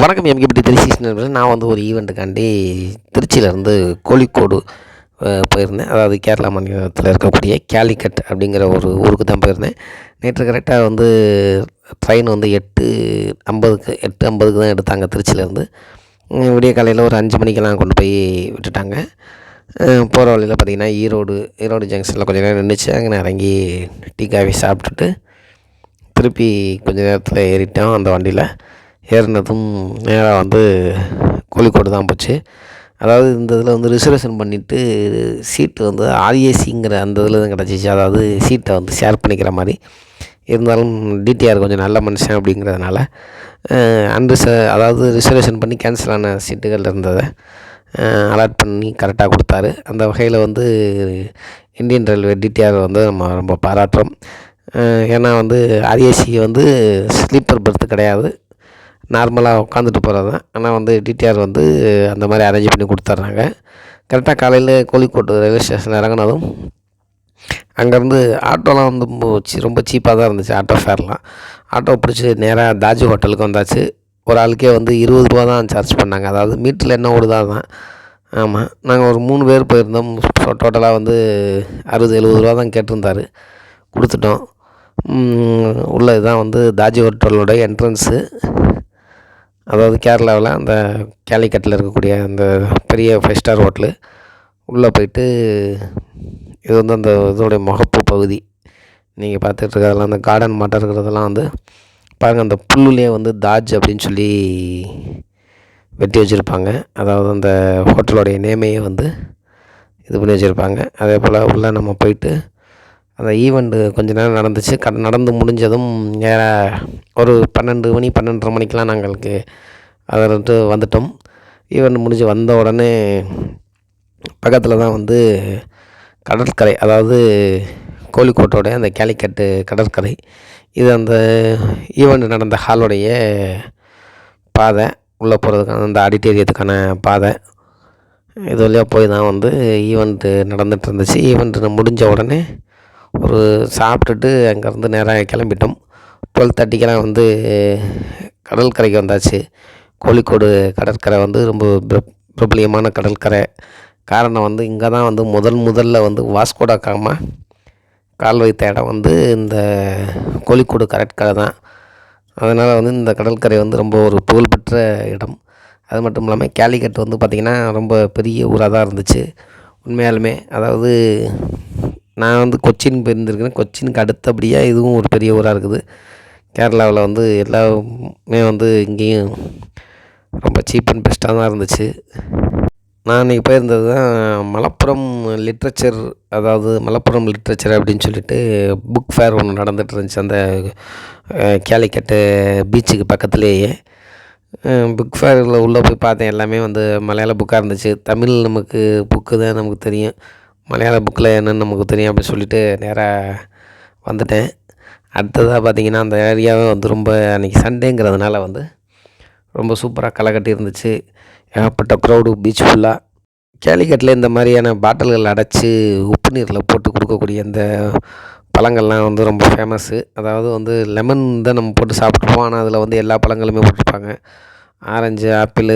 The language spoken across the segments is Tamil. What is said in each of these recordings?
வணக்கம் எம்கிபிடி த்ரீ சிக்ஸ் நான் வந்து ஒரு ஈவெண்ட்டுக்காண்டி திருச்சியிலேருந்து கோழிக்கோடு போயிருந்தேன். அதாவது கேரளா மாநிலத்தில் இருக்கக்கூடிய கேலிக்கட் அப்படிங்கிற ஒரு ஊருக்கு தான் போயிருந்தேன். நேற்று கரெக்டாக வந்து ட்ரெயின் வந்து எட்டு ஐம்பதுக்கு எட்டு ஐம்பதுக்கு தான் எடுத்தாங்க திருச்சியிலேருந்து. விடிய காலையில் ஒரு அஞ்சு மணிக்கெல்லாம் கொண்டு போய் விட்டுட்டாங்க. போகிற வழியில் பார்த்திங்கன்னா ஈரோடு ஈரோடு ஜங்ஷனில் கொஞ்சம் நேரம் நின்றுச்சு அங்கே நான் இறங்கி டீ காஃபி சாப்பிட்டுட்டு திருப்பி கொஞ்சம் நேரத்தில் ஏறிட்டோம் அந்த வண்டியில். ஏறினதும் நேராக வந்து கோழிக்கோடு தான் போச்சு. அதாவது இந்த இதில் வந்து ரிசர்வேஷன் பண்ணிவிட்டு சீட்டு வந்து ஆர்ஏசிங்கிற அந்த இதில் தான் கிடச்சிச்சு. அதாவது சீட்டை வந்து ஷேர் பண்ணிக்கிற மாதிரி. இருந்தாலும் டிடிஆர் கொஞ்சம் நல்ல மனுஷன் அப்படிங்கிறதுனால அன்ரிச அதாவது ரிசர்வேஷன் பண்ணி கேன்சல் ஆன சீட்டுகள் இருந்ததை அலாட் பண்ணி கரெக்டாக கொடுத்தாரு. அந்த வகையில் வந்து இந்தியன் ரயில்வே டிடிஆர் வந்து நம்ம ரொம்ப பாராட்டுறோம். ஏன்னா வந்து ஆர்ஏசி வந்து ஸ்லீப்பர் பெர்த்து கிடையாது. நார்மலாக உட்காந்துட்டு போகிறது தான் ஆனால் வந்து டிடிஆர் வந்து அந்த மாதிரி அரேஞ்ச் பண்ணி கொடுத்துட்றாங்க. கரெக்டாக காலையில் கோழிக்கோடு ரயில்வே ஸ்டேஷன் இறங்கினதும் அங்கேருந்து ஆட்டோலாம் வந்து ரொம்ப சீப்பாக தான் இருந்துச்சு ஆட்டோ ஃபேர்லாம் ஆட்டோ பிடிச்சி நேராக தாஜ் ஹோட்டலுக்கு வந்தாச்சு. ஒரு ஆளுக்கே வந்து இருபது ரூபா தான் சார்ஜ் பண்ணாங்க. அதாவது மீட்டரில் என்ன ஓடுதா தான் ஆமாம் நாங்கள் ஒரு மூணு பேர் போயிருந்தோம். டோட்டலாக வந்து அறுபது எழுபது ரூபா தான் கேட்டிருந்தாரு. கொடுத்துட்டோம். உம், உள்ள இதுதான் வந்து தாஜ் ஹோட்டலோட என்ட்ரன்ஸு அதாவது கேரளாவில் அந்த கேலிக்கட்டில் இருக்கக்கூடிய அந்த பெரிய ஃபைவ் ஸ்டார் ஹோட்டலு உள்ளே போயிட்டு இது வந்து அந்த இதோடைய முகப்பு பகுதி. நீங்கள் பார்த்துட்டு இருக்கிறதெல்லாம் அந்த கார்டன் மாட்டம் இருக்கிறதெல்லாம் வந்து பாருங்கள் அந்த புல்லுலேயே வந்து தாஜ் அப்படின்னு சொல்லி வெட்டி வச்சுருப்பாங்க. அதாவது அந்த ஹோட்டலோடைய நேமையே வந்து இது பண்ணி வச்சுருப்பாங்க. அதே போல் உள்ளே நம்ம போயிட்டு அந்த ஈவெண்ட்டு கொஞ்ச நேரம் நடந்துச்சு. க நடந்து முடிஞ்சதும் நேராக ஒரு பன்னெண்டு மணி பன்னெண்டரை மணிக்கெலாம் நாங்களுக்கு அதை வந்துட்டு வந்துட்டோம். ஈவெண்ட் முடிஞ்சு வந்த உடனே பக்கத்தில் தான் வந்து கடற்கரை அதாவது கோழிக்கோட்டோட அந்த கேலிக்கட்டு கடற்கரை இது அந்த ஈவெண்ட் நடந்த ஹாலோடைய பாதை. உள்ளே போகிறதுக்கான அந்த ஆடிட்டோரியத்துக்கான பாதை. இது வழியாக போய் தான் வந்து ஈவெண்ட்டு நடந்துகிட்டு இருந்துச்சு. ஈவெண்ட்டு முடிஞ்ச உடனே ஒரு சாப்பிட்டுட்டு அங்கேருந்து நேராக கிளம்பிட்டோம். டுவெல் தேர்ட்டிக்கெல்லாம் வந்து கடற்கரைக்கு வந்தாச்சு. கோழிக்கோடு கடற்கரை வந்து ரொம்ப பிர- பிரபலியமான கடற்கரை. காரணம் வந்து இங்கே தான் வந்து முதல் முதல்ல வந்து வாஸ்கோடா காமா கால் வைத்த இடம் வந்து இந்த கோழிக்கோடு கடற்கரை தான். அதனால் வந்து இந்த கடற்கரை வந்து ரொம்ப ஒரு புகழ்பெற்ற இடம். அது மட்டும் இல்லாமல் கேலிக்கட் வந்து பார்த்திங்கன்னா ரொம்ப பெரிய ஊராக தான் இருந்துச்சு. உண்மையாலுமே அதாவது நான் வந்து கொச்சின் போயிருந்துருக்கிறேன். கொச்சினுக்கு அடுத்தபடியாக இதுவும் ஒரு பெரிய ஊராக இருக்குது. கேரளாவில் வந்து எல்லாமே வந்து இங்கேயும் ரொம்ப சீப் அண்ட் பெஸ்ட்டாக தான் இருந்துச்சு. நான் இன்றைக்கி போயிருந்தது தான் மலப்புரம் லிட்ரேச்சர் அதாவது மலப்புரம் லிட்ரேச்சர் அப்படின்னு சொல்லிட்டு புக் ஃபேர் ஒன்று நடந்துகிட்டு இருந்துச்சு. அந்த கேலிக்கட்டு பீச்சுக்கு பக்கத்துலேயே. புக் ஃபேரில் உள்ளே போய் பார்த்தேன். எல்லாமே வந்து மலையாள புக்காக இருந்துச்சு. தமிழ் நமக்கு புக்கு தான் நமக்கு தெரியும். மலையாள புக்கில் என்னன்னு நமக்கு தெரியும் அப்படின்னு சொல்லிட்டு நேராக வந்துட்டேன். அடுத்ததாக பார்த்திங்கன்னா அந்த ஏரியாவே வந்து ரொம்ப அன்றைக்கி சண்டேங்கிறதுனால வந்து ரொம்ப சூப்பராக களை கட்டி இருந்துச்சு. ஏகப்பட்ட க்ரௌடு பீச் ஃபுல்லாக கேலிக்கட்டில் இந்த மாதிரியான பாட்டில்கள் அடைச்சி உப்பு நீரில் போட்டு கொடுக்கக்கூடிய இந்த பழங்கள்லாம் வந்து ரொம்ப ஃபேமஸ்ஸு அதாவது வந்து லெமன் தான் நம்ம போட்டு சாப்பிட்ருப்போம் ஆனால் அதில் வந்து எல்லா பழங்களுமே போட்டிருப்பாங்க. ஆரஞ்சு ஆப்பிள்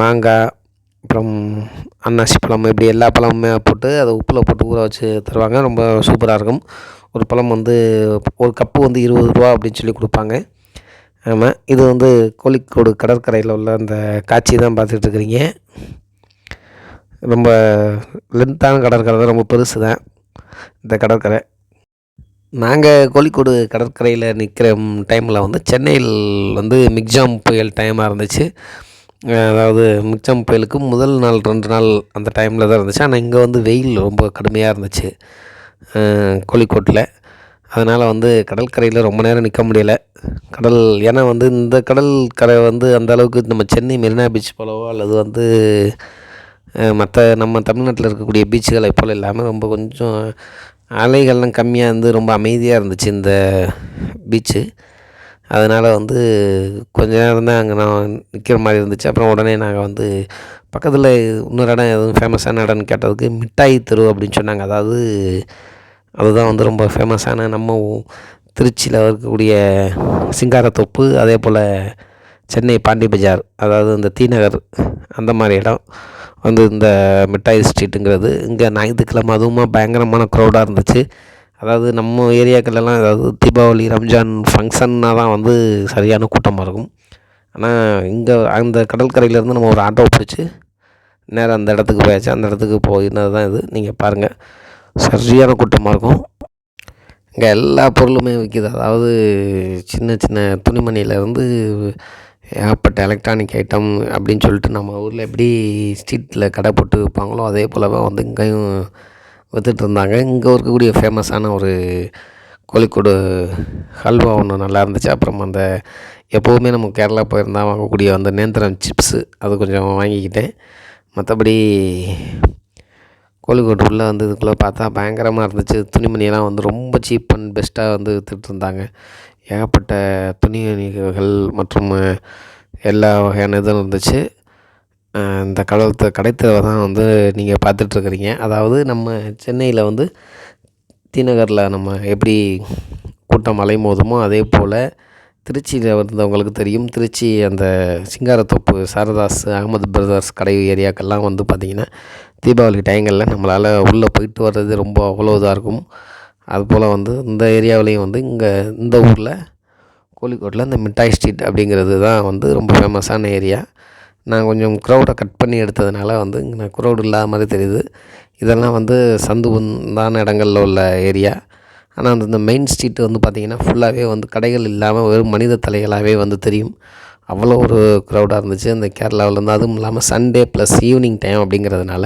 மாங்காய் அப்புறம் அன்னாசி பழம் இப்படி எல்லா பழமுமே போட்டு அதை உப்பில் போட்டு ஊற வச்சு தருவாங்க. ரொம்ப சூப்பராக இருக்கும். ஒரு பழம் வந்து ஒரு கப்பு வந்து இருபது ரூபா அப்படின்னு சொல்லி கொடுப்பாங்க. ஆமாம் இது வந்து கோழிக்கோடு கடற்கரையில் உள்ள அந்த காட்சி தான் பார்த்துட்டு இருக்கிறீங்க. ரொம்ப லென்த்தான கடற்கரை தான் ரொம்ப பெருசு தான் இந்த கடற்கரை. நாங்கள் கோழிக்கோடு கடற்கரையில் நிற்கிற டைமில் வந்து சென்னையில் வந்து மிக்ஜாம் புயல் டைமாக இருந்துச்சு. அதாவது மிச்சம் புயலுக்கு முதல் நாள் ரெண்டு நாள் அந்த டைமில் தான் இருந்துச்சு. ஆனால் இங்கே வந்து வெயில் ரொம்ப கடுமையாக இருந்துச்சு. கோழிக்கோட்டில். அதனால் வந்து கடற்கரையில் ரொம்ப நேரம் நிற்க முடியல. கடல் ஏன்னா வந்து இந்த கடற்கரை வந்து அந்த அளவுக்கு நம்ம சென்னை மெரினா பீச் போலவோ அல்லது வந்து மற்ற நம்ம தமிழ்நாட்டில் இருக்கக்கூடிய பீச்சுகளை போல் இல்லாமல் ரொம்ப கொஞ்சம் அலைகள்லாம் கம்மியாக இருந்து ரொம்ப அமைதியாக இருந்துச்சு இந்த பீச்சு அதனால் வந்து கொஞ்ச நேரம் தான் அங்கே நான் நிற்கிற மாதிரி இருந்துச்சு. அப்புறம் உடனே நாங்கள் வந்து பக்கத்தில் இன்னொரு இடம் எதுவும் ஃபேமஸான இடம்னு கேட்டதுக்கு மிட்டாய் தெரு அப்படின்னு சொன்னாங்க. அதாவது அதுதான் வந்து ரொம்ப ஃபேமஸான நம்ம திருச்சியில் இருக்கக்கூடிய சிங்காரத்தோப்பு அதே போல் சென்னை பாண்டி பஜார் அதாவது இந்த தீநகர் அந்த மாதிரி இடம் வந்து இந்த மிட்டாய் ஸ்ட்ரீட்டுங்கிறது இங்கே ஞாயிற்றுக்கிழமை அதுவும் பயங்கரமான க்ரௌடாக இருந்துச்சு. அதாவது நம்ம ஏரியாக்கள்லாம் அதாவது தீபாவளி ரம்ஜான் ஃபங்க்ஷன்னா தான் வந்து சரியான கூட்டமாக இருக்கும். ஆனால் இங்கே அந்த கடற்கரையிலேருந்து நம்ம ஒரு ஆட்டோ பிடிச்சி நேராக அந்த இடத்துக்கு போயாச்சு. அந்த இடத்துக்கு போயினது தான் இது. நீங்கள் பாருங்கள் சரியான கூட்டமாக இருக்கும். இங்கே எல்லா பொருளுமே விற்கிது அதாவது சின்ன சின்ன துணிமணியிலேருந்து ஏகப்பட்ட எலக்ட்ரானிக் ஐட்டம் அப்படின்னு சொல்லிட்டு நம்ம ஊரில் எப்படி ஸ்ட்ரீட்டில் கடை போட்டு விற்பாங்களோ அதே போல் வந்து இங்கேயும் விற்றுட்ருந்தாங்க இங்கே இருக்கக்கூடிய ஃபேமஸான ஒரு கோழிக்கூடு ஹல்வா ஒன்று நல்லா இருந்துச்சு. அப்புறம் அந்த எப்போவுமே நம்ம கேரளா போயிருந்தால் வாங்கக்கூடிய அந்த நேந்திரம் சிப்ஸு அது கொஞ்சம் வாங்கிக்கிட்டேன். மற்றபடி கோழிக்கோடு உள்ளே வந்து இதுக்குள்ளே பார்த்தா பயங்கரமாக இருந்துச்சு. துணிமணியெல்லாம் வந்து ரொம்ப சீப் அண்ட் பெஸ்ட்டாக வந்து விற்றுட்ருந்தாங்க ஏகப்பட்ட துணிமணிகள் மற்றும் எல்லா வகையான இதுவும் இருந்துச்சு. இந்த கடலத்தை கடைத்தெருவை தான் வந்து நீங்கள் பார்த்துட்ருக்குறீங்க. அதாவது நம்ம சென்னையில் வந்து தீநகரில் நம்ம எப்படி கூட்டம் அலைமோதுமோ அதே போல் திருச்சியில் வந்தவங்களுக்கு தெரியும். திருச்சி அந்த சிங்காரத்தோப்பு சாரதாஸ் அகமது பிரதர்ஸ் கடை ஏரியாக்கெல்லாம் வந்து பார்த்திங்கன்னா தீபாவளி டைங்களில் நம்மளால் உள்ளே போயிட்டு வர்றது ரொம்ப அவ்வளோ இதாக இருக்கும். அதுபோல் வந்து இந்த ஏரியாவிலையும் வந்து இங்கே இந்த ஊரில் கோழிக்கோட்டில் இந்த மிட்டாய் ஸ்ட்ரீட் அப்படிங்கிறது தான் வந்து ரொம்ப ஃபேமஸான ஏரியா. நான் கொஞ்சம் க்ரௌடை கட் பண்ணி எடுத்ததுனால வந்து நான் க்ரௌடு இல்லாத மாதிரி தெரியுது. இதெல்லாம் வந்து சந்து உந்தான இடங்களில் உள்ள ஏரியா ஆனால் அந்த இந்த மெயின் ஸ்ட்ரீட் வந்து பார்த்திங்கன்னா ஃபுல்லாகவே வந்து கடைகள் இல்லாமல் வெறும் மனித தலைகளாகவே வந்து தெரியும். அவ்வளோ ஒரு க்ரௌடாக இருந்துச்சு. அந்த கேரளாவிலேருந்து அதுவும் இல்லாமல் சண்டே ப்ளஸ் ஈவினிங் டைம் அப்படிங்கிறதுனால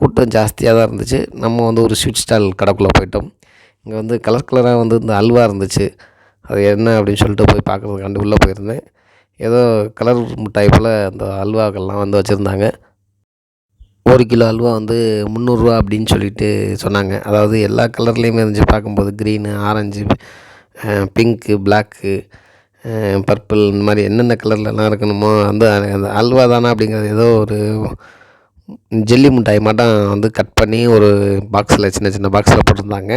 கூட்டம் ஜாஸ்தியாக தான் இருந்துச்சு. நம்ம வந்து ஒரு ஸ்வீட் ஸ்டால் கடைக்குள்ளே போயிட்டோம். இங்கே வந்து கலர் கலராக வந்து இந்த அல்வா இருந்துச்சு. அது என்ன அப்படின்னு சொல்லிட்டு போய் பார்க்குறதுக்காண்டு உள்ளே போயிருந்தேன். ஏதோ கலர் மிட்டாய் போல் அந்த அல்வாக்கள்லாம் வந்து வச்சுருந்தாங்க. ஒரு கிலோ அல்வா வந்து முந்நூறுரூவா அப்படின்னு சொல்லிட்டு சொன்னாங்க. அதாவது எல்லா கலர்லேயுமே இருந்துச்சு. பார்க்கும்போது green orange pink black purple இந்த மாதிரி என்னென்ன கலர்லலாம் இருக்கணுமோ அந்த அந்த அல்வா தானே அப்படிங்கிறது ஏதோ ஒரு ஜெல்லி மிட்டாய் மட்டும் வந்து கட் பண்ணி ஒரு பாக்ஸில் சின்ன சின்ன பாக்ஸில் போட்டிருந்தாங்க.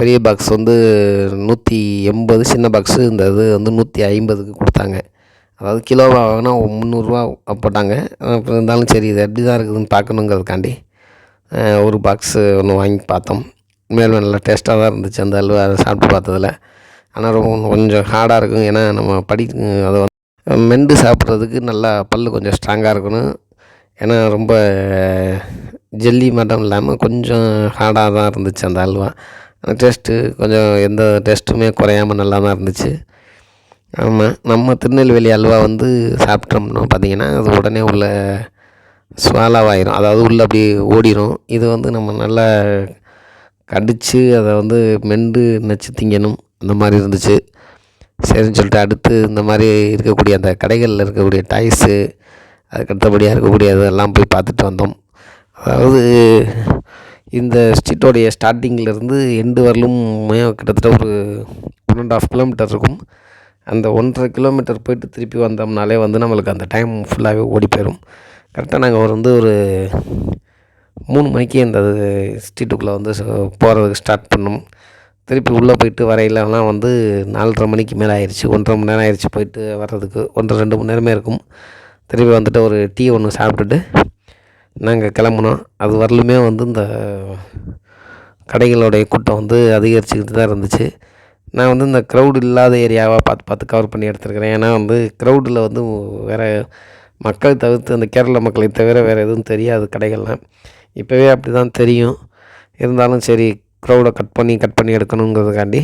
பெரிய பாக்ஸ் வந்து நூற்றி எண்பது சின்ன பாக்ஸு. இந்த இது வந்து நூற்றி ஐம்பதுக்கு கொடுத்தாங்க. அதாவது கிலோவாக வாங்கினா முந்நூறுரூவா போட்டாங்க. அப்புறம் இருந்தாலும் சரி இது எப்படி தான் இருக்குதுன்னு பார்க்கணுங்கிறதுக்காண்டி ஒரு பாக்ஸு ஒன்று வாங்கி பார்த்தோம். மேலும் நல்லா டேஸ்ட்டாக தான் இருந்துச்சு அந்த அல்வா அதை சாப்பிட்டு பார்த்ததில். ஆனால் ரொம்ப கொஞ்சம் ஹார்டாக இருக்கும். ஏன்னா நம்ம படி அதை வந்து மெண்டு சாப்பிட்றதுக்கு நல்லா பல் கொஞ்சம் ஸ்ட்ராங்காக இருக்கணும். ஏன்னா ரொம்ப ஜெல்லி மட்டும் இல்லாமல் கொஞ்சம் ஹார்டாக தான் இருந்துச்சு அந்த அல்வா. டேஸ்ட்டு கொஞ்சம் எந்த டேஸ்ட்டுமே குறையாமல் நல்லா தான் இருந்துச்சு. ஆமாம் நம்ம திருநெல்வேலி அல்வா வந்து சாப்பிட்டோம்னா பார்த்திங்கன்னா அது உடனே உள்ள ஸ்வாலாவாயிரும் அதாவது உள்ளே அப்படியே ஓடிடும் இது வந்து நம்ம நல்லா கடித்து அதை வந்து மெண்டு நச்சு திங்கணும். அந்த மாதிரி இருந்துச்சு. சரின்னு சொல்லிட்டு அடுத்து இந்த மாதிரி இருக்கக்கூடிய அந்த கடைகளில் இருக்கக்கூடிய டாய்ஸு அதுக்கு அடுத்தபடியாக இருக்கக்கூடிய அதெல்லாம் போய் பார்த்துட்டு வந்தோம். அதாவது இந்த ஸ்ட்ரீட்டோடைய ஸ்டார்டிங்கிலேருந்து எண்டு வரலும் கிட்டத்தட்ட ஒரு ஒன் அண்ட் ஆஃப் கிலோமீட்டர் இருக்கும். அந்த ஒன்றரை கிலோமீட்டர் போயிட்டு திருப்பி வந்தோம்னாலே வந்து நம்மளுக்கு அந்த டைம் ஃபுல்லாகவே ஓடி போயிடும் கரெக்டாக நாங்கள் ஒரு வந்து ஒரு மூணு மணிக்கு அந்த ஸ்ட்ரீட்டுக்குள்ளே வந்து போகிறதுக்கு ஸ்டார்ட் பண்ணோம். திருப்பி உள்ளே போயிட்டு வரையிலலாம் வந்து நாலரை மணிக்கு மேலே ஆயிடுச்சு ஒன்றரை மணி நேரம் ஆயிடுச்சு போயிட்டு வர்றதுக்கு. ஒன்றரை ரெண்டு மணி நேரமே இருக்கும். திருப்பி வந்துட்டு ஒரு டீ ஒன்று சாப்பிட்டுட்டு நாங்கள் கிளம்புனோம். அது வரலுமே வந்து இந்த கடைகளுடைய கூட்டம் வந்து அதிகரிச்சுக்கிட்டு தான் இருந்துச்சு. நான் வந்து இந்த க்ரௌடு இல்லாத ஏரியாவாக பார்த்து பார்த்து கவர் பண்ணி எடுத்துருக்கிறேன். ஏன்னா வந்து க்ரௌடில் வந்து வேறு மக்கள் தவிர்த்து அந்த கேரள மக்களை தவிர வேறு எதுவும் தெரியாது கடைகள்லாம் இப்போவே அப்படி தான் தெரியும். இருந்தாலும் சரி க்ரௌடை கட் பண்ணி கட் பண்ணி எடுக்கணுங்கிறதுக்காண்டி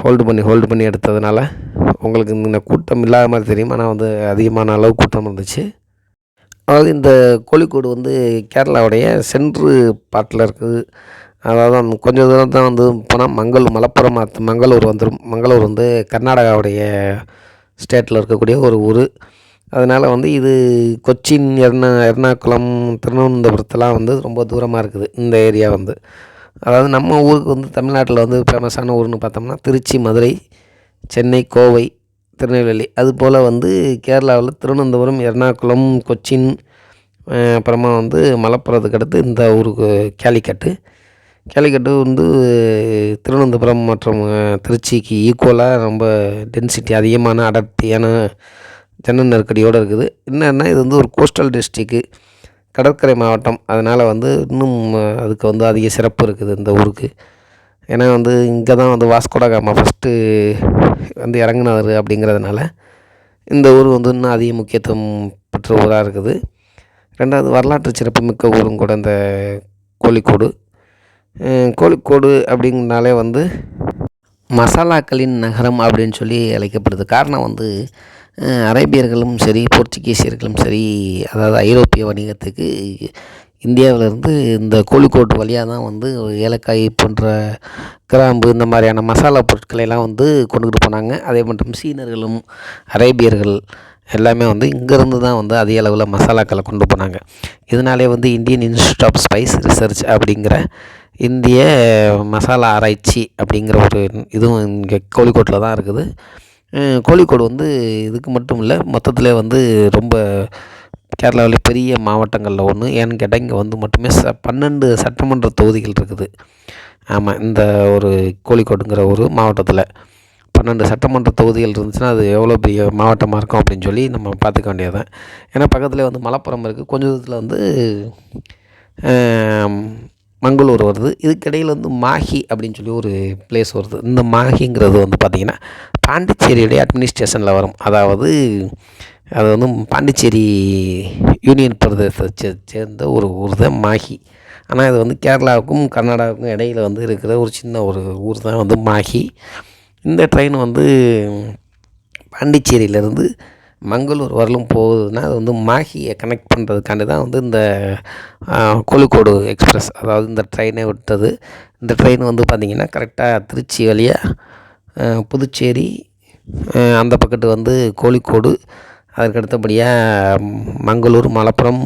ஹோல்டு பண்ணி ஹோல்டு பண்ணி எடுத்ததுனால உங்களுக்கு இந்த கூட்டம் இல்லாத மாதிரி தெரியும். ஆனால் வந்து அதிகமான அளவு கூட்டம் இருந்துச்சு. அதாவது இந்த கோழிக்கோடு வந்து கேரளாவுடைய சென்ட்ரு பாட்டில் இருக்குது. அதாவது கொஞ்சம் தூரம் தான் வந்து போனால் மங்கள் மலப்புரம் மங்களூர் வந்துடும் மங்களூர் வந்து கர்நாடகாவுடைய ஸ்டேட்டில் இருக்கக்கூடிய ஒரு ஊர். அதனால் வந்து இது கொச்சின் எர்ணா எர்ணாகுளம் திருவனந்தபுரத்தெலாம் வந்து ரொம்ப தூரமாக இருக்குது இந்த ஏரியா வந்து. அதாவது நம்ம ஊருக்கு வந்து தமிழ்நாட்டில் வந்து ஃபேமஸான ஊர்னு பார்த்தோம்னா திருச்சி மதுரை சென்னை கோவை திருநெல்வேலி. அதுபோல் வந்து கேரளாவில் திருவனந்தபுரம் எர்ணாகுளம் கொச்சின் அப்புறமா வந்து மலப்புறத்துக்கு அடுத்து இந்த ஊருக்கு கேலிக்கட்டு. கேலிக்கட்டு வந்து திருவனந்தபுரம் மற்றும் திருச்சிக்கு ஈக்குவலாக ரொம்ப டென்சிட்டி அதிகமான அடர்த்தியான ஜன நெருக்கடியோடு இருக்குது. என்னென்னா இது வந்து ஒரு கோஸ்டல் டிஸ்ட்ரிக்கு கடற்கரை மாவட்டம். அதனால் வந்து இன்னும் அதுக்கு வந்து அதிக சிறப்பு இருக்குது இந்த ஊருக்கு. ஏன்னா வந்து இங்கே தான் வந்து வாஸ்கோடகாமா ஃபஸ்ட்டு வந்து இறங்கினவர் அப்படிங்கிறதுனால இந்த ஊர் வந்து இன்னும் அதிக முக்கியத்துவம் பெற்ற ஊராக இருக்குது. ரெண்டாவது வரலாற்று சிறப்புமிக்க ஊரும் கூட இந்த கோழிக்கோடு. கோழிக்கோடு அப்படிங்கனாலே வந்து மசாலாக்களின் நகரம் அப்படின்னு சொல்லி அழைக்கப்படுது. காரணம் வந்து அரேபியர்களும் சரி போர்ச்சுகீசியர்களும் சரி அதாவது ஐரோப்பிய வணிகத்துக்கு இந்தியாவிலேருந்து இந்த கோழிக்கோடு வழியாக தான் வந்து ஏலக்காய் போன்ற கிராம்பு இந்த மாதிரியான மசாலா பொருட்களை எல்லாம் வந்து கொண்டுக்கிட்டு போனாங்க. அதே மற்றும் சீனர்களும் அரேபியர்கள் எல்லாமே வந்து இங்கேருந்து தான் வந்து அதிக அளவில் மசாலாக்களை கொண்டு போனாங்க. இதனாலே வந்து Indian institute of spice research அப்படிங்கிற இந்திய மசாலா ஆராய்ச்சி அப்படிங்கிற ஒரு இதுவும் இங்கே கோழிக்கோட்டில் தான் இருக்குது. கோழிக்கோடு வந்து இதுக்கு மட்டும் இல்லை மொத்தத்தில் வந்து ரொம்ப கேரளாவில் பெரிய மாவட்டங்களில் ஒன்று ஏன்னு கேட்டால் இங்கே வந்து மட்டுமே ச பன்னெண்டு சட்டமன்ற தொகுதிகள் இருக்குது. ஆமாம் இந்த ஒரு கோழிக்கோடுங்கிற ஒரு மாவட்டத்தில். பன்னெண்டு சட்டமன்ற தொகுதிகள் இருந்துச்சுன்னா அது எவ்வளோ பெரிய மாவட்டமாக இருக்கும் அப்படின்னு சொல்லி நம்ம பார்த்துக்க வேண்டியது தான் ஏன்னா பக்கத்தில் வந்து மலப்புரம் இருக்குது. கொஞ்ச தூரத்தில் வந்து மங்களூர் வருது. இதுக்கிடையில் வந்து மாஹி அப்படின்னு சொல்லி ஒரு பிளேஸ் வருது. இந்த மாஹிங்கிறது வந்து பார்த்திங்கன்னா பாண்டிச்சேரியுடைய அட்மினிஸ்ட்ரேஷனில் வரும். அதாவது அது வந்து பாண்டிச்சேரி யூனியன் பிரதேசத்தை சேர்ந்த ஒரு ஊர் தான் மாஹி. ஆனால் இது வந்து கேரளாவுக்கும் கர்நாடகாவுக்கும் இடையில் வந்து இருக்கிற ஒரு சின்ன ஒரு ஊர் தான் வந்து மாஹி. இந்த ட்ரெயின் வந்து பாண்டிச்சேரியிலேருந்து மங்களூர் வரலும் போகுதுன்னா அது வந்து மாஹியை கனெக்ட் பண்ணுறதுக்காண்டி தான் வந்து இந்த கோழிக்கோடு எக்ஸ்பிரஸ் அதாவது இந்த ட்ரெயினை விட்டது. இந்த ட்ரெயின் வந்து பார்த்திங்கன்னா கரெக்டாக திருச்சி வழியாக புதுச்சேரி அந்த பக்கத்து வந்து கோழிக்கோடு அதற்கு அடுத்தபடியாக மங்களூர் மலப்புரம்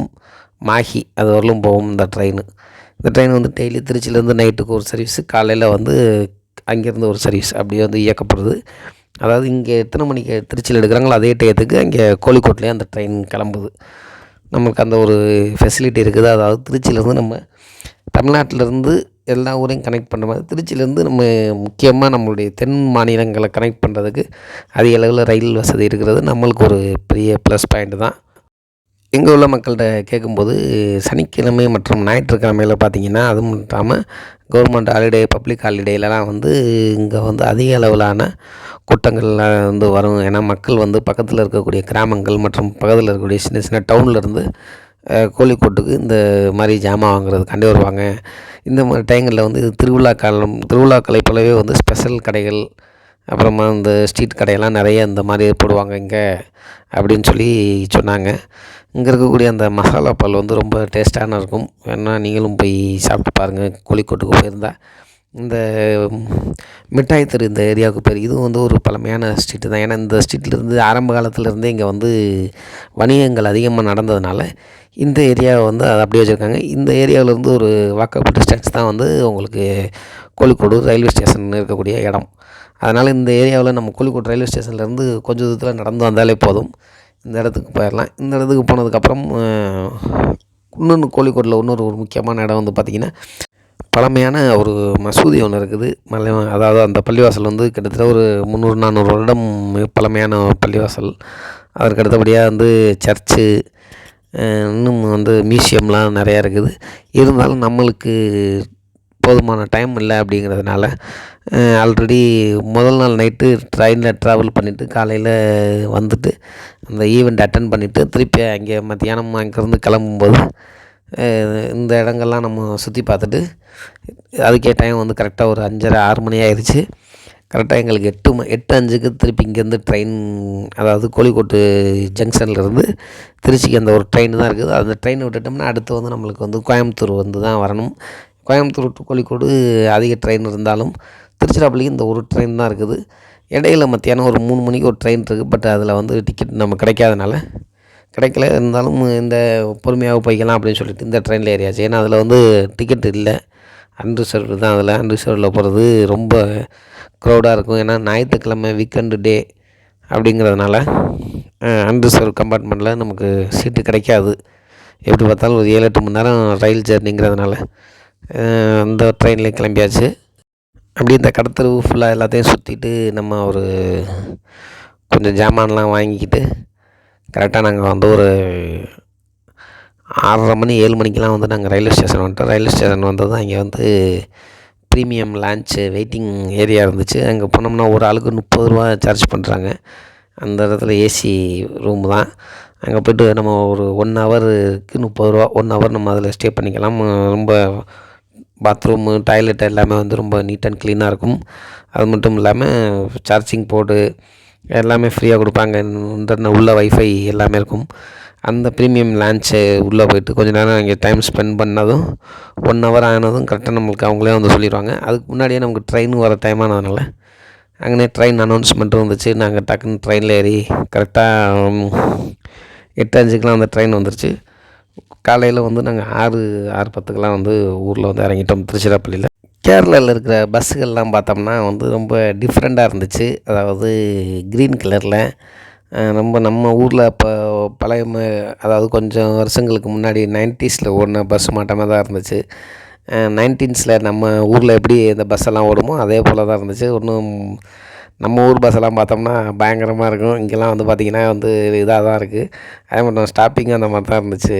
மாஹி அது வரலும் போகும் இந்த ட்ரெயின் இந்த ட்ரெயின் வந்து டெய்லி திருச்சியிலேருந்து நைட்டுக்கு ஒரு சர்வீஸு காலையில் வந்து அங்கேருந்து ஒரு சர்வீஸ் அப்படியே வந்து இயக்கப்படுது. அதாவது இங்கே எத்தனை மணிக்கு திருச்சியில் எடுக்கிறாங்களோ அதே டயத்துக்கு அங்கே கோழிக்கோட்லேயே அந்த ட்ரெயின் கிளம்புது. நம்மளுக்கு அந்த ஒரு ஃபெசிலிட்டி இருக்குது. அதாவது திருச்சியிலேருந்து நம்ம தமிழ்நாட்டிலேருந்து எல்லா ஊரையும் கனெக்ட் பண்ணுற மாதிரி திருச்சியிலேருந்து நம்ம முக்கியமாக நம்மளுடைய தென் மாநிலங்களை கனெக்ட் பண்ணுறதுக்கு அதிக அளவில் ரயில் வசதி இருக்கிறது. நம்மளுக்கு ஒரு பெரிய ப்ளஸ் பாயிண்ட் தான். இங்கே உள்ள மக்கள்கிட்ட கேட்கும்போது சனிக்கிழமை மற்றும் ஞாயிற்றுக்கிழமையில் பார்த்திங்கன்னா அதுவும் இல்லாமல் கவர்மெண்ட் ஹாலிடே பப்ளிக் ஹாலிடேலலாம் வந்து இங்கே வந்து அதிக அளவிலான கூட்டங்கள்லாம் வந்து வரும். ஏன்னா மக்கள் வந்து பக்கத்தில் இருக்கக்கூடிய கிராமங்கள் மற்றும் பக்கத்தில் இருக்கக்கூடிய சின்ன சின்ன டவுன்லேருந்து கோழிக்கோட்டுக்கு இந்த மாதிரி ஜாமான் வாங்குறதுக்காண்டி வருவாங்க. இந்த மாதிரி டைங்களில் வந்து திருவிழா காலம் திருவிழாக்களை போலவே வந்து ஸ்பெஷல் கடைகள் அப்புறமா இந்த ஸ்ட்ரீட் கடையெல்லாம் நிறைய இந்த மாதிரி போடுவாங்க இங்கே அப்படின்னு சொல்லி சொன்னாங்க. இங்கே இருக்கக்கூடிய அந்த மசாலா பால் வந்து ரொம்ப டேஸ்ட்டான இருக்கும். வேணால் நீங்களும் போய் சாப்பிட்டு பாருங்கள் கோழிக்கோட்டுக்கு போயிருந்தால் இந்த மிட்டாய் தெரு இந்த ஏரியாவுக்கு பேர் இதுவும் வந்து ஒரு பழமையான ஸ்ட்ரீட்டு தான். ஏன்னா இந்த ஸ்ட்ரீட்லேருந்து ஆரம்ப காலத்துலேருந்தே இங்கே வந்து வணிகங்கள் அதிகமாக நடந்ததுனால இந்த ஏரியாவை வந்து அதை அப்படியே வச்சுருக்காங்க. இந்த ஏரியாவிலேருந்து ஒரு வாக்கப் டிஸ்டன்ஸ் தான் வந்து உங்களுக்கு கோழிக்கோடு ரயில்வே ஸ்டேஷன் இருக்கக்கூடிய இடம். அதனால் இந்த ஏரியாவில் நம்ம கோழிக்கோடு ரயில்வே ஸ்டேஷன்லேருந்து கொஞ்சம் தூரத்தில் நடந்து வந்தாலே போதும். இந்த இடத்துக்கு போயிடலாம் இந்த இடத்துக்கு போனதுக்கப்புறம் இன்னொன்று கோழிக்கோட்டில் இன்னொரு ஒரு முக்கியமான இடம் வந்து பார்த்திங்கன்னா பழமையான ஒரு மசூதி ஒன்று இருக்குது. மலை அதாவது அந்த பள்ளிவாசல் வந்து கிட்டத்தட்ட ஒரு முந்நூறு நானூறு வருடம் பழமையான பள்ளிவாசல். அதற்கு அடுத்தபடியாக வந்து சர்ச்சு இன்னும் வந்து மியூசியம்லாம் நிறையா இருக்குது. இருந்தாலும் நம்மளுக்கு போதுமான டைம் இல்லை அப்படிங்கிறதுனால ஆல்ரெடி முதல் நாள் நைட்டு ட்ரெயினில் ட்ராவல் பண்ணிவிட்டு காலையில் வந்துட்டு அந்த ஈவெண்ட் அட்டன் பண்ணிவிட்டு திருப்பி அங்கே மத்தியானம் அங்கேருந்து கிளம்பும்போது இந்த இடங்கள்லாம் நம்ம சுற்றி பார்த்துட்டு அதுக்கே டைம் வந்து கரெக்டாக ஒரு அஞ்சரை ஆறு மணி ஆயிடுச்சு கரெக்டாக எங்களுக்கு எட்டு ம எட்டு அஞ்சுக்கு திருப்பி இங்கேருந்து ட்ரெயின் அதாவது கோழிக்கோட்டு ஜங்ஷன்லேருந்து திருச்சிக்கு அந்த ஒரு ட்ரெயின் தான் இருக்குது. அந்த ட்ரெயினை விட்டுட்டோம்னா அடுத்து வந்து நம்மளுக்கு வந்து கோயம்புத்தூர் வந்து தான் வரணும். கோயம்புத்தூர் டு கோழிக்கோடு அதிக ட்ரெயின் இருந்தாலும் திருச்சிராப்பள்ளிக்கு இந்த ஒரு ட்ரெயின் தான் இருக்குது. இடையில மத்தியானம் ஒரு மூணு மணிக்கு ஒரு ட்ரெயின் இருக்குது பட் அதில் வந்து டிக்கெட் நம்ம கிடைக்காதனால கிடைக்கல. இருந்தாலும் இந்த பொறுமையாக போய்க்கலாம் அப்படின்னு சொல்லிட்டு இந்த ட்ரெயினில் ஏறியாச்சு. ஏன்னா அதில் வந்து டிக்கெட் இல்லை. அன்ரிசர்வ்டு தான் அதில். அன்ரிசர்வில் போகிறது ரொம்ப க்ரௌடாக இருக்கும். ஏன்னா ஞாயிற்றுக்கிழமை வீக்கெண்டு டே அப்படிங்கிறதுனால அன்ரிசர்வ் கம்பார்ட்மெண்ட்டில் நமக்கு சீட்டு கிடைக்காது. எப்படி பார்த்தாலும் ஒரு ஏழு எட்டு மணி நேரம் ரயில் ஜேர்னிங்கிறதுனால அந்த ட்ரெயினில் கிளம்பியாச்சு. அப்படி இந்த கடத்தருவு ஃபுல்லாக எல்லாத்தையும் சுற்றிட்டு நம்ம ஒரு கொஞ்சம் ஜாமான்லாம் வாங்கிக்கிட்டு கரெக்டாக நாங்கள் வந்து ஒரு ஆறரை மணி ஏழு மணிக்கெலாம் வந்து நாங்கள் ரயில்வே ஸ்டேஷன் வந்துட்டோம். ரயில்வே ஸ்டேஷன் வந்ததும் அங்கே வந்து ப்ரீமியம் லான்ச்சு வெயிட்டிங் ஏரியா இருந்துச்சு. அங்கே போனோம்னா ஒரு ஆளுக்கு முப்பது ரூபா சார்ஜ் பண்ணுறாங்க அந்த இடத்துல ஏசி ரூம் தான். அங்கே போய்ட்டு நம்ம ஒரு ஒன் ஹவருக்கு முப்பது ரூபா ஒன் ஹவர் நம்ம அதில் ஸ்டே பண்ணிக்கலாம். ரொம்ப பாத்ரூமு டாய்லெட் எல்லாமே வந்து ரொம்ப நீட் அண்ட் க்ளீனாக இருக்கும். அது மட்டும் இல்லாமல் சார்ஜிங் போர்டு எல்லாமே ஃப்ரீயாக கொடுப்பாங்க. உள்ள வைஃபை எல்லாமே இருக்கும். அந்த ப்ரீமியம் லான்ச்சு உள்ளே போயிட்டு கொஞ்சம் நேரம் அங்கே டைம் ஸ்பெண்ட் பண்ணதும் ஒன் ஹவர் ஆனதும் கரெக்டாக நம்மளுக்கு அவங்களே வந்து சொல்லிடுவாங்க. அதுக்கு முன்னாடியே நமக்கு ட்ரெயின் வர டைம் ஆனதுனால அங்கனே ட்ரெயின் அனௌன்ஸ்மெண்ட்டும் வந்துச்சு. நாங்கள் டக்குன்னு ட்ரெயினில் ஏறி கரெக்டாக எட்டு அஞ்சுக்கெலாம் அந்த ட்ரெயின் வந்துருச்சு. காலையில் வந்து நாங்கள் ஆறு ஆறு பத்துக்கெலாம் வந்து ஊரில் வந்து இறங்கிட்டோம் திருச்சிராப்பள்ளியில். கேரளாவில் இருக்கிற பஸ்ஸுகள்லாம் பார்த்தோம்னா வந்து ரொம்ப டிஃப்ரெண்ட்டாக இருந்துச்சு. அதாவது க்ரீன் கலரில் ரொம்ப நம்ம ஊரில் இப்போ பழைய அதாவது கொஞ்சம் வருஷங்களுக்கு முன்னாடி நைன்ட்டீஸில் ஓடின பஸ் மாட்டமாக தான் இருந்துச்சு. நைன்டீன்ஸில் நம்ம ஊரில் எப்படி இந்த பஸ்ஸெல்லாம் ஓடுமோ அதே போல் தான் இருந்துச்சு. ஒன்றும் நம்ம ஊர் பஸ்ஸெல்லாம் பார்த்தோம்னா பயங்கரமாக இருக்கும். இங்கெல்லாம் வந்து பார்த்திங்கன்னா வந்து இதாக தான் இருக்குது அதே மாதிரி ஸ்டாப்பிங்கும் அந்த மாதிரி தான் இருந்துச்சு.